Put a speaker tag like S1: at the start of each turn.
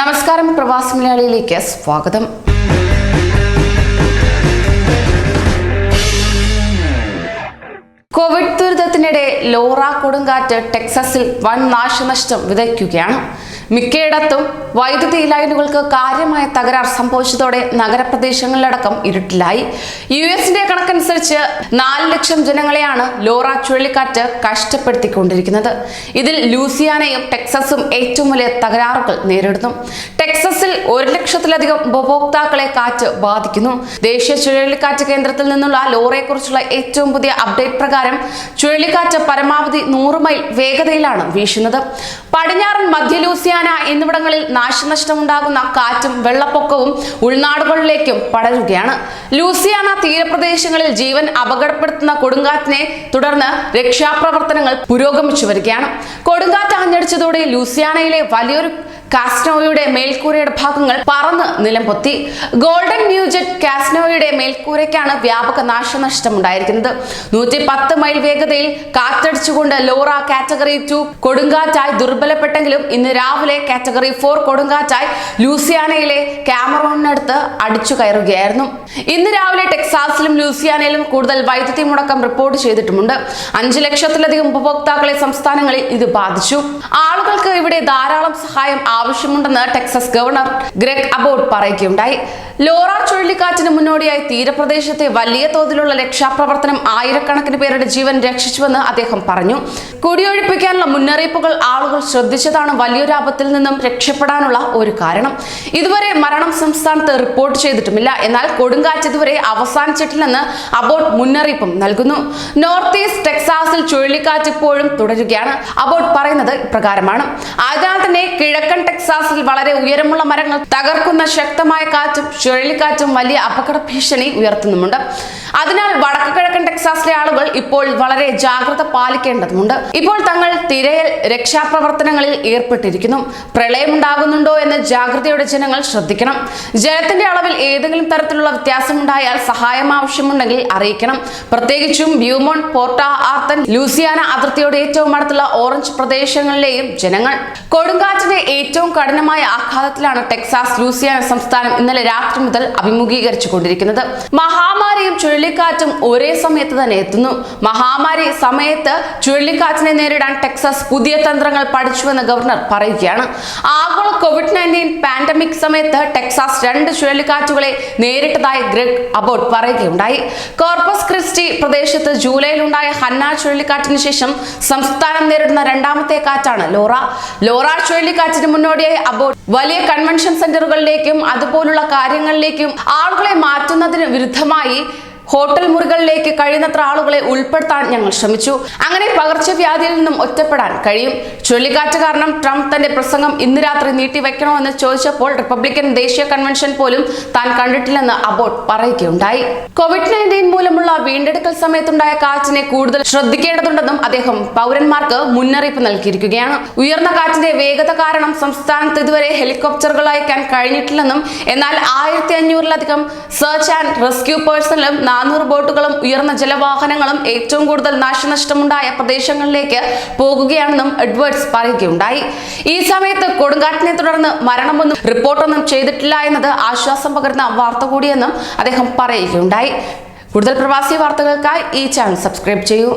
S1: നമസ്കാരം പ്രവാസി മലയാളിയിലേക്ക് സ്വാഗതം. കോവിഡ് ദുരിതത്തിനിടെ ലോറ കൊടുങ്കാറ്റ് ടെക്സസിൽ വൻ നാശനഷ്ടം വിതയ്ക്കുകയാണ്. മിക്കയിടത്തും വൈദ്യുതി ലൈനുകൾക്ക് കാര്യമായ തകരാർ സംഭവിച്ചതോടെ നഗരപ്രദേശങ്ങളിലടക്കം ഇരുട്ടിലായി. യു എസിന്റെ കണക്കനുസരിച്ച് നാല് ലക്ഷം ജനങ്ങളെയാണ് ലോറ ചുഴലിക്കാറ്റ് കഷ്ടപ്പെടുത്തിക്കൊണ്ടിരിക്കുന്നത്. ഇതിൽ ലൂസിയാനയും ടെക്സസും ഏറ്റവും വലിയ തകരാറുകൾ നേരിടുന്നു. ഒരു ലക്ഷത്തിലധികം ഉപഭോക്താക്കളെ കാറ്റ് ബാധിക്കുന്നു. ദേശീയ ചുഴലിക്കാറ്റ് കേന്ദ്രത്തിൽ നിന്നുള്ള ലോറയെക്കുറിച്ചുള്ള ഏറ്റവും പുതിയ അപ്ഡേറ്റ് പ്രകാരം ചുഴലിക്കാറ്റ് പരമാവധി നൂറ് മൈൽ വേഗതയിലാണ് വീശുന്നത്. പടിഞ്ഞാറൻ മധ്യ ലൂസിയാന എന്നിവിടങ്ങളിൽ നാശനഷ്ടമുണ്ടാകുന്ന കാറ്റും വെള്ളപ്പൊക്കവും ഉൾനാടുകളിലേക്കും പടരുകയാണ്. ലൂസിയാന തീരപ്രദേശങ്ങളിൽ ജീവൻ അപകടപ്പെടുത്തുന്ന കൊടുങ്കാറ്റിനെ തുടർന്ന് രക്ഷാപ്രവർത്തനങ്ങൾ പുരോഗമിച്ചു വരികയാണ്. കൊടുങ്കാറ്റ് ആഞ്ഞടിച്ചതോടെ ലൂസിയാനയിലെ വലിയൊരു കാസ്നോയുടെ മേൽക്കൂരയുടെ ഭാഗങ്ങൾ പറന്ന് നിലംപൊത്തി ഗോൾഡൻ ന്യൂജറ്റ് കാസ്നോയുടെ മേൽക്കൂരയ്ക്കാണ് വ്യാപക നാശനഷ്ടം ഉണ്ടായിരിക്കുന്നത് നൂറ്റി പത്ത് മൈൽ വേഗതയിൽ കാറ്റടിച്ചുകൊണ്ട് ലോറ കാറ്റഗറി ടു കൊടുങ്കാറ്റായി ദുർബലപ്പെട്ടെങ്കിലും ഇന്ന് രാവിലെ കാറ്റഗറി ഫോർ കൊടുങ്കാറ്റായി ലൂസിയാനയിലെ ക്യാമറോണിനടുത്ത് അടിച്ചു കയറുകയായിരുന്നു. ഇന്ന് രാവിലെ ടെക്സാസിലും ലൂസിയാനയിലും കൂടുതൽ വൈദ്യുതി മുടക്കം റിപ്പോർട്ട് ചെയ്തിട്ടുമുണ്ട്. അഞ്ചു ലക്ഷത്തിലധികം ഉപഭോക്താക്കളെ സംസ്ഥാനങ്ങളിൽ ഇത് ബാധിച്ചു. ആളുകൾക്ക് ഇവിടെ ധാരാളം സഹായം ആവശ്യമുണ്ടെന്ന് ടെക്സസ് ഗവർണർ ഗ്രെഗ് അബോട്ട് പറയുകയുണ്ടായി. ലോറ ചുഴലിക്കാറ്റിന് മുന്നോടിയായി തീരപ്രദേശത്തെ വലിയ തോതിലുള്ള രക്ഷാപ്രവർത്തനം ആയിരക്കണക്കിന് പേരുടെ ജീവൻ രക്ഷിച്ചുവെന്ന് അദ്ദേഹം പറഞ്ഞു. കുടിയൊഴിപ്പിക്കാനുള്ള മുന്നറിയിപ്പുകൾ ആളുകൾ ശ്രദ്ധിച്ചതാണ് വലിയൊരു ആപത്തിൽ നിന്നും രക്ഷപ്പെടാനുള്ള ഒരു കാരണം. ഇതുവരെ മരണം സംസ്ഥാനത്ത് റിപ്പോർട്ട് ചെയ്തിട്ടുമില്ല. എന്നാൽ കൊടുങ്കാറ്റ് ഇതുവരെ അവസാനിച്ചിട്ടില്ലെന്ന് അബോട്ട് മുന്നറിയിപ്പും നൽകുന്നു. നോർത്ത് ഈസ്റ്റ് ടെക്സാസിൽ ചുഴലിക്കാറ്റ് ഇപ്പോഴും തുടരുകയാണ്. അബോട്ട് പറയുന്നത് ഇപ്രകാരമാണ്. അതിനാൽ തന്നെ കിഴക്കൻ ടെക്സാസിൽ വളരെ ഉയരമുള്ള മരങ്ങൾ തകർക്കുന്ന ശക്തമായ കാറ്റും ചുഴലിക്കാറ്റും വലിയ അപകട ഭീഷണി ഉയർത്തുന്നുമുണ്ട്. അതിനാൽ വടക്ക് കിഴക്കൻ ടെക്സാസിലെ ആളുകൾ ഇപ്പോൾ വളരെ ജാഗ്രത പാലിക്കേണ്ടതുണ്ട് ഇപ്പോൾ തങ്ങൾ തിരയൽ രക്ഷാപ്രവർത്തനങ്ങളിൽ ഏർപ്പെട്ടിരിക്കുന്നു. പ്രളയമുണ്ടാകുന്നുണ്ടോ എന്ന് ജാഗ്രതയോടെ ജനങ്ങൾ ശ്രദ്ധിക്കണം. ജലത്തിന്റെ അളവിൽ ഏതെങ്കിലും തരത്തിലുള്ള വ്യത്യാസമുണ്ടായാൽ സഹായം ആവശ്യമുണ്ടെങ്കിൽ അറിയിക്കണം. പ്രത്യേകിച്ചും ബ്യൂമോൺ പോർട്ട ആർത്തൻ ലൂസിയാന അതിർത്തിയോട് ഏറ്റവും അടുത്തുള്ള ഓറഞ്ച് പ്രദേശങ്ങളിലെയും ജനങ്ങൾ. കൊടുങ്കാറ്റിന്റെ ഏറ്റവും കഠിനമായ ആഘാതത്തിലാണ് ടെക്സാസ് ലൂസിയാന സംസ്ഥാനം ഇന്നലെ രാത്രി മുതൽ അഭിമുഖീകരിച്ചു കൊണ്ടിരിക്കുന്നത് മഹാമാരിയും ചുഴലിക്കാറ്റും ഒരേ സമയത്ത് തന്നെ എത്തുന്നു. മഹാമാരി സമയത്ത് ചുഴലിക്കാറ്റിനെ നേരിടാൻ ടെക്സാസ് പുതിയ തന്ത്രങ്ങൾ പഠിച്ചുവെന്ന് ഗവർണർ പറയുകയാണ്. ആഗോള കോവിഡ് നയന്റീൻ പാൻഡമിക് സമയത്ത് ടെക്സാസ് രണ്ട് ചുഴലിക്കാറ്റുകളെ നേരിട്ടതായി ഗ്രെഗ് അബോട്ട് പറയുകയുണ്ടായി. കോർപ്പസ് ക്രിസ്റ്റി പ്രദേശത്ത് ജൂലൈയിലുണ്ടായ ഹന്ന ചുഴലിക്കാറ്റിന് ശേഷം സംസ്ഥാനം നേരിടുന്ന രണ്ടാമത്തെ കാറ്റാണ് ലോറ. ലോറ ചുഴലിക്കാറ്റിന് മുന്നോടിയായി അബോട്ട് വലിയ കൺവെൻഷൻ സെന്ററുകളിലേക്കും അതുപോലുള്ള കാര്യങ്ങളിലേക്കും ആളുകളെ മാറ്റുന്നതിന് വിരുദ്ധമായി ഹോട്ടൽ മുറികളിലേക്ക് കഴിയുന്നത്ര ആളുകളെ ഉൾപ്പെടുത്താൻ ഞങ്ങൾ ശ്രമിച്ചു. അങ്ങനെ പകർച്ചവ്യാധിയിൽ നിന്നും ഒറ്റപ്പെടാൻ കഴിയും. ചുഴലിക്കാറ്റ് കാരണം ട്രംപ് തന്റെ പ്രസംഗം ഇന്ന് രാത്രി നീട്ടിവെക്കണമെന്ന് ചോദിച്ചപ്പോൾ റിപ്പബ്ലിക്കൻ ദേശീയ കൺവെൻഷൻ പോലും താൻ കണ്ടിട്ടില്ലെന്ന് അബോട്ട് പറയുകയുണ്ടായി. കോവിഡ് നയന്റീൻ മൂലമുള്ള വീണ്ടെടുക്കൽ സമയത്തുണ്ടായ കാറ്റിനെ കൂടുതൽ ശ്രദ്ധിക്കേണ്ടതുണ്ടെന്നും അദ്ദേഹം പൗരന്മാർക്ക് മുന്നറിയിപ്പ് നൽകിയിരിക്കുകയാണ്. ഉയർന്ന കാറ്റിന്റെ വേഗത കാരണം സംസ്ഥാനത്ത് ഇതുവരെ ഹെലികോപ്റ്ററുകൾ അയക്കാൻ കഴിഞ്ഞിട്ടില്ലെന്നും എന്നാൽ ആയിരത്തി അഞ്ഞൂറിലധികം സെർച്ച് ആൻഡ് റെസ്ക്യൂ പേഴ്സണലും നാനൂറ് ബോട്ടുകളും ഉയർന്ന ജലവാഹനങ്ങളും ഏറ്റവും കൂടുതൽ നാശനഷ്ടമുണ്ടായ പ്രദേശങ്ങളിലേക്ക് പോകുകയാണെന്നും എഡ്വേർഡ്സ് പറയുകയുണ്ടായി. ഈ സമയത്ത് കൊടുങ്കാറ്റിനെ തുടർന്ന് മരണമൊന്നും റിപ്പോർട്ടൊന്നും ചെയ്തിട്ടില്ല എന്നത് ആശ്വാസം പകരുന്ന വാർത്ത കൂടിയെന്നും അദ്ദേഹം പറയുകയുണ്ടായി. കൂടുതൽ പ്രവാസി വാർത്തകൾക്കായി ഈ ചാനൽ സബ്സ്ക്രൈബ് ചെയ്യൂ.